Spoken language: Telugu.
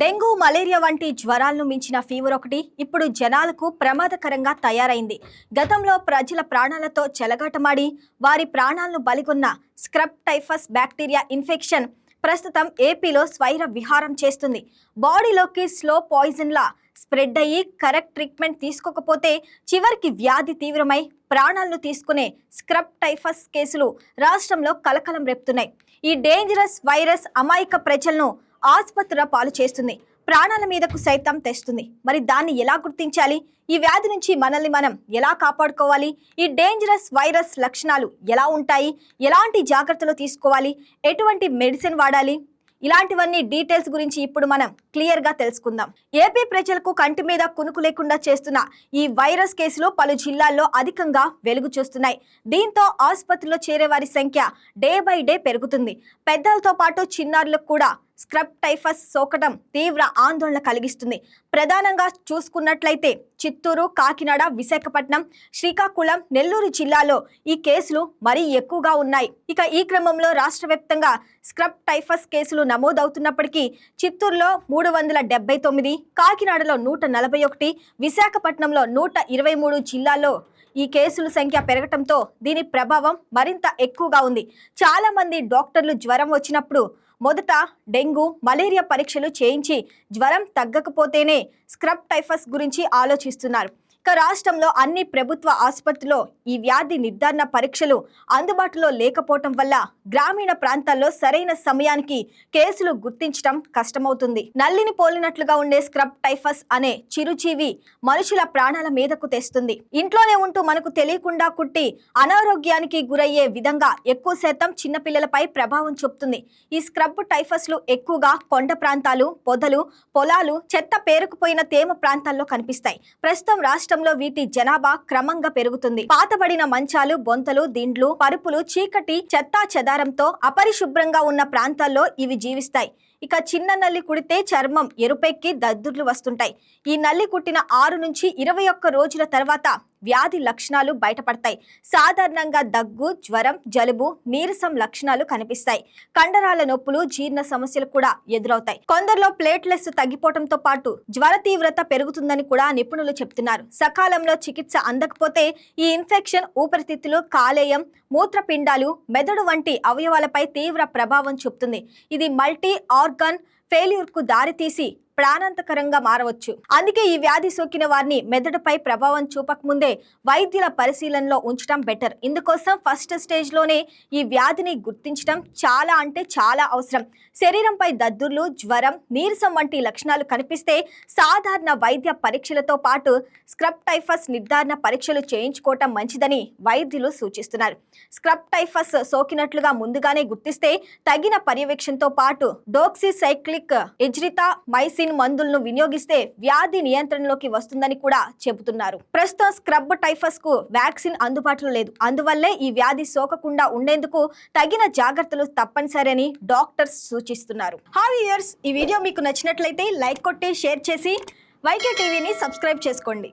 డెంగూ మలేరియా వంటి జ్వరాలను మించిన ఫీవర్ ఒకటి ఇప్పుడు జనాలకు ప్రమాదకరంగా తయారైంది. గతంలో ప్రజల ప్రాణాలతో చెలగాటమాడి వారి ప్రాణాలను బలిగొన్న స్క్రబ్ టైఫస్ బ్యాక్టీరియా ఇన్ఫెక్షన్ ప్రస్తుతం ఏపీలో స్వైర విహారం చేస్తుంది. బాడీలోకి స్లో పాయిజన్లా స్ప్రెడ్ అయ్యి కరెక్ట్ ట్రీట్మెంట్ తీసుకోకపోతే చివరికి వ్యాధి తీవ్రమై ప్రాణాలను తీసుకునే స్క్రబ్ టైఫస్ కేసులు రాష్ట్రంలో కలకలం రేపుతున్నాయి. ఈ డేంజరస్ వైరస్ అమాయక ప్రజలను ఆసుపత్రుల పాలు చేస్తుంది. ప్రాణాల మీదకు సైతం తెస్తుంది. మరి దాన్ని ఎలా గుర్తించాలి? ఈ వ్యాధి నుంచి మనల్ని మనం ఎలా కాపాడుకోవాలి? ఈ డేంజరస్ వైరస్ లక్షణాలు ఎలా ఉంటాయి? ఎలాంటి జాగ్రత్తలు తీసుకోవాలి? ఎటువంటి మెడిసిన్ వాడాలి? ఇలాంటివన్నీ డీటెయిల్స్ గురించి ఇప్పుడు మనం క్లియర్గా తెలుసుకుందాం. ఏపీ ప్రజలకు కంటి మీద కునుకు లేకుండా చేస్తున్న ఈ వైరస్ కేసులు పలు జిల్లాల్లో అధికంగా వెలుగు చూస్తున్నాయి. దీంతో ఆసుపత్రిలో చేరే వారి సంఖ్య డే బై డే పెరుగుతుంది. పెద్దలతో పాటు చిన్నారులకు కూడా స్క్రబ్ టైఫస్ సోకటం తీవ్ర ఆందోళన కలిగిస్తుంది. ప్రధానంగా చూసుకున్నట్లయితే చిత్తూరు కాకినాడ విశాఖపట్నం శ్రీకాకుళం నెల్లూరు జిల్లాలో ఈ కేసులు మరీ ఎక్కువగా ఉన్నాయి. ఇక ఈ క్రమంలో రాష్ట్ర వ్యాప్తంగా స్క్రబ్ టైఫస్ కేసులు నమోదవుతున్నప్పటికీ చిత్తూరులో మూడు వందల డెబ్బై తొమ్మిది కాకినాడలో నూట నలభై ఒకటి విశాఖపట్నంలో నూట ఇరవై మూడు జిల్లాల్లో ఈ కేసుల సంఖ్య పెరగటంతో దీని ప్రభావం మరింత ఎక్కువగా ఉంది. చాలామంది డాక్టర్లు జ్వరం వచ్చినప్పుడు మొదట డెంగ్యూ మలేరియా పరీక్షలు చేయించి జ్వరం తగ్గకపోతేనే స్క్రబ్ టైఫస్ గురించి ఆలోచిస్తున్నారు. ఇక రాష్ట్రంలో అన్ని ప్రభుత్వ ఆసుపత్రిలో ఈ వ్యాధి నిర్ధారణ పరీక్షలు అందుబాటులో లేకపోవటం వల్ల గ్రామీణ ప్రాంతాల్లో సరైన సమయానికి కేసులు గుర్తించడం కష్టమవుతుంది. నల్లిని పోలినట్లుగా ఉండే స్క్రబ్ టైఫస్ అనే చిరుజీవి మనుషుల ప్రాణాల మీదకు తెస్తుంది. ఇంట్లోనే ఉంటూ మనకు తెలియకుండా కుట్టి అనారోగ్యానికి గురయ్యే విధంగా ఎక్కువ శాతం చిన్నపిల్లలపై ప్రభావం చూపుతుంది. ఈ స్క్రబ్ టైఫస్లు ఎక్కువగా కొండ ప్రాంతాలు పొదలు పొలాలు చెత్త పేరుకుపోయిన తేమ ప్రాంతాల్లో కనిపిస్తాయి. ప్రస్తుతం రాష్ట్రంలో వీటి జనాభా క్రమంగా పెరుగుతుంది. పాతబడిన మంచాలు బొంతలు దిండ్లు పరుపులు చీకటి చెత్తా చెదారంతో అపరిశుభ్రంగా ఉన్న ప్రాంతాల్లో ఇవి జీవిస్తాయి. ఇక చిన్న నల్లి కుడితే చర్మం ఎరుపెక్కి దద్దుర్లు వస్తుంటాయి. ఈ నల్లి కుట్టిన ఆరు నుంచి ఇరవై ఒక్క రోజుల తర్వాత వ్యాధి లక్షణాలు బయటపడతాయి. సాధారణంగా దగ్గు జ్వరం జలుబు నీరసం లక్షణాలు కనిపిస్తాయి. కండరాల నొప్పులు జీర్ణ సమస్యలు కూడా ఎదురవుతాయి. కొందరిలో ప్లేట్లెస్ తగ్గిపోవడంతో పాటు జ్వర తీవ్రత పెరుగుతుందని కూడా నిపుణులు చెప్తున్నారు సకాలంలో చికిత్స అందకపోతే ఈ ఇన్ఫెక్షన్ ఊపిరితిత్తులు కాలేయం మూత్రపిండాలు మెదడు వంటి అవయవాలపై తీవ్ర ప్రభావం చూపుతుంది. ఇది మల్టీ ఆర్గాన్ ఫెయిల్యూర్కు దారితీసి ప్రాణాంతకరంగా మారవచ్చు. అందుకే ఈ వ్యాధి సోకిన వారిని మెదడుపై ప్రభావం చూపకముందే వైద్యుల పరిశీలనలో ఉంచడం బెటర్. ఇందుకోసం ఫస్ట్ స్టేజ్లోనే ఈ వ్యాధిని గుర్తించడం చాలా అంటే చాలా అవసరం. శరీరంపై దద్దుర్లు జ్వరం నీరసం వంటి లక్షణాలు కనిపిస్తే సాధారణ వైద్య పరీక్షలతో పాటు స్క్రబ్ టైఫస్ నిర్ధారణ పరీక్షలు చేయించుకోవటం మంచిదని వైద్యులు సూచిస్తున్నారు. స్క్రబ్ టైఫస్ సోకినట్లుగా ముందుగానే గుర్తిస్తే తగిన పర్యవేక్షణతో పాటు డోక్సిసైక్లిక్ ఎజ్రితా మైసిన్ మందులను వినియోగిస్తే వ్యాధి నియంత్రణలోకి వస్తుందని కూడా చెబుతున్నారు. ప్రస్తుతం స్క్రబ్ టైఫస్కు వ్యాక్సిన్ అందుబాటులో లేదు. అందువల్లే ఈ వ్యాధి సోకకుండా ఉండేందుకు తగిన జాగ్రత్తలు తప్పనిసరి డాక్టర్స్ సూచిస్తున్నారు. హాయ్ ఇయర్స్ ఈ వీడియో మీకు నచ్చినట్లయితే లైక్ కొట్టి షేర్ చేసి వైకే టీవీని సబ్స్క్రైబ్ చేసుకోండి.